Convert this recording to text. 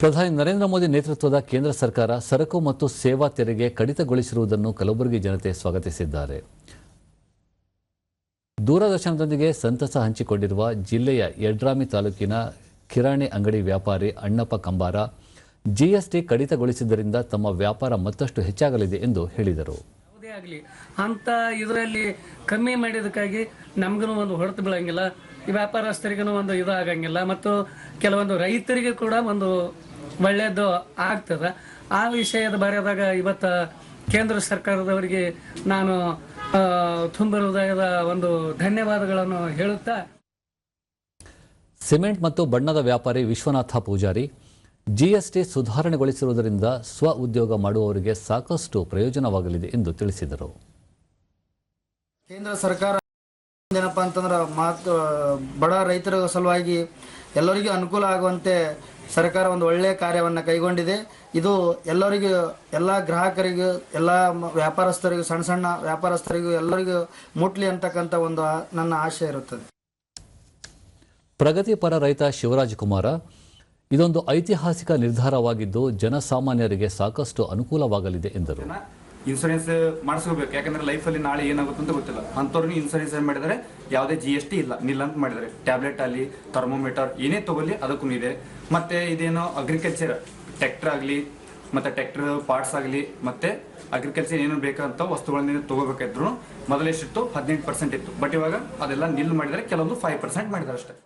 ಪ್ರಧಾನಿ ನರೇಂದ್ರ ಮೋದಿ ನೇತೃತ್ವದ ಕೇಂದ್ರ ಸರ್ಕಾರ ಸರಕು ಮತ್ತು ಸೇವಾ ತೆರಿಗೆ ಕಡಿತಗೊಳಿಸಿರುವುದನ್ನು ಕಲಬುರಗಿ ಜನತೆ ಸ್ವಾಗತಿಸಿದ್ದಾರೆ. ದೂರದರ್ಶನದೊಂದಿಗೆ ಸಂತಸ ಹಂಚಿಕೊಂಡಿರುವ ಜಿಲ್ಲೆಯ ಯಡ್ರಾಮಿ ತಾಲೂಕಿನ ಕಿರಾಣಿ ಅಂಗಡಿ ವ್ಯಾಪಾರಿ ಅಣ್ಣಪ್ಪ ಕಂಬಾರ ಜಿಎಸ್ಟಿ ಕಡಿತಗೊಳಿಸಿದ್ದರಿಂದ ತಮ್ಮ ವ್ಯಾಪಾರ ಮತ್ತಷ್ಟು ಹೆಚ್ಚಾಗಲಿದೆ ಎಂದು ಹೇಳಿದರು. ಯಾವುದೇ ಆಗಲಿ, ಅಂತ ಇದರಲ್ಲಿ ಕಮ್ಮಿ ಮಾಡಿದಕ್ಕಾಗಿ ನಮ್ಗೂ ಒಂದು ಹೊಡೆತು ಬೀಳಂಗಿಲ್ಲ. ವ್ಯಾಪಾರಸ್ಥರಿಗೂ ಒಂದು ಇದು ಆಗಂಗಿಲ್ಲ ಮತ್ತು ಕೆಲವೊಂದು ರೈತರಿಗೆ ಕೂಡ ಒಂದು ಒಳ್ಳೆಯದು ಆಗ್ತದೆ. ಆ ವಿಷಯದ ಬರೆದಾಗ ಇವತ್ತು ಕೇಂದ್ರ ಸರ್ಕಾರದವರಿಗೆ ನಾನು ತುಂಬ ಹೃದಯದ ಒಂದು ಧನ್ಯವಾದಗಳನ್ನು ಹೇಳುತ್ತಾ. ಸಿಮೆಂಟ್ ಮತ್ತು ಬಣ್ಣದ ವ್ಯಾಪಾರಿ ವಿಶ್ವನಾಥ ಪೂಜಾರಿ ಜಿಎಸ್ಟಿ ಸುಧಾರಣೆಗೊಳಿಸಿರುವುದರಿಂದ ಸ್ವ ಉದ್ಯೋಗ ಮಾಡುವವರಿಗೆ ಸಾಕಷ್ಟು ಪ್ರಯೋಜನವಾಗಲಿದೆ ಎಂದು ತಿಳಿಸಿದರು. ಕೇಂದ್ರ ಸರ್ಕಾರ ಏನಪ್ಪ ಅಂತಂದ್ರೆ ಮಾತು ಬಡ ರೈತರ ಸಲುವಾಗಿ ಎಲ್ಲರಿಗೂ ಅನುಕೂಲ ಆಗುವಂತೆ ಸರ್ಕಾರ ಒಂದು ಒಳ್ಳೆಯ ಕಾರ್ಯವನ್ನು ಕೈಗೊಂಡಿದೆ. ಇದು ಎಲ್ಲರಿಗೂ ಎಲ್ಲ ಗ್ರಾಹಕರಿಗೂ ಎಲ್ಲ ವ್ಯಾಪಾರಸ್ಥರಿಗೂ ಸಣ್ಣ ಸಣ್ಣ ವ್ಯಾಪಾರಸ್ಥರಿಗೂ ಎಲ್ಲರಿಗೂ ಮುಟ್ಲಿ ಅಂತಕ್ಕಂಥ ಒಂದು ನನ್ನ ಆಶೆ ಇರುತ್ತದೆ. ಪ್ರಗತಿಪರ ರೈತ ಶಿವರಾಜ್ ಕುಮಾರ ಇದೊಂದು ಐತಿಹಾಸಿಕ ನಿರ್ಧಾರವಾಗಿದ್ದು ಜನಸಾಮಾನ್ಯರಿಗೆ ಸಾಕಷ್ಟು ಅನುಕೂಲವಾಗಲಿದೆ ಎಂದರು. ಇನ್ಸೂರೆನ್ಸ್ ಮಾಡಿಸ್ಕೋಬೇಕು. ಯಾಕಂದ್ರೆ ಲೈಫಲ್ಲಿ ನಾಳೆ ಏನಾಗುತ್ತೆ ಅಂತ ಗೊತ್ತಿಲ್ಲ. ಅಂಥವ್ರಿಗೆ ಇನ್ಸೂರೆನ್ಸ್ ಏನು ಮಾಡಿದರೆ? ಯಾವುದೇ ಜಿ ಎಸ್ ಟಿ ಇಲ್ಲ. ನಿಲ್ಲ ಅಂತ ಮಾಡಿದರೆ. ಟ್ಯಾಬ್ಲೆಟ್ ಅಲ್ಲಿ ಥರ್ಮೋಮೀಟರ್ ಏನೇ ತಗೊಳ್ಳಿ ಅದಕ್ಕೂ ಇದೆ. ಮತ್ತೆ ಇದೇನೋ ಅಗ್ರಿಕಲ್ಚರ್ ಟ್ರ್ಯಾಕ್ಟರ್ ಆಗಲಿ, ಮತ್ತೆ ಟ್ರ್ಯಾಕ್ಟರ್ ಪಾರ್ಟ್ಸ್ ಆಗಲಿ, ಮತ್ತೆ ಅಗ್ರಿಕಲ್ಚರ್ ಏನೇನು ಬೇಕಂತ ವಸ್ತುಗಳನ್ನ ತಗೋಬೇಕಾದ್ರು ಮೊದಲೆಷ್ಟಿತ್ತು ಹದಿನೆಂಟು ಪರ್ಸೆಂಟ್ ಇತ್ತು. ಬಟ್ ಇವಾಗ ಅದೆಲ್ಲ ನಿಲ್ ಮಾಡಿದರೆ. ಕೆಲವೊಂದು ಫೈವ್ ಪರ್ಸೆಂಟ್ ಮಾಡಿದ್ದಾರೆ ಅಷ್ಟೇ.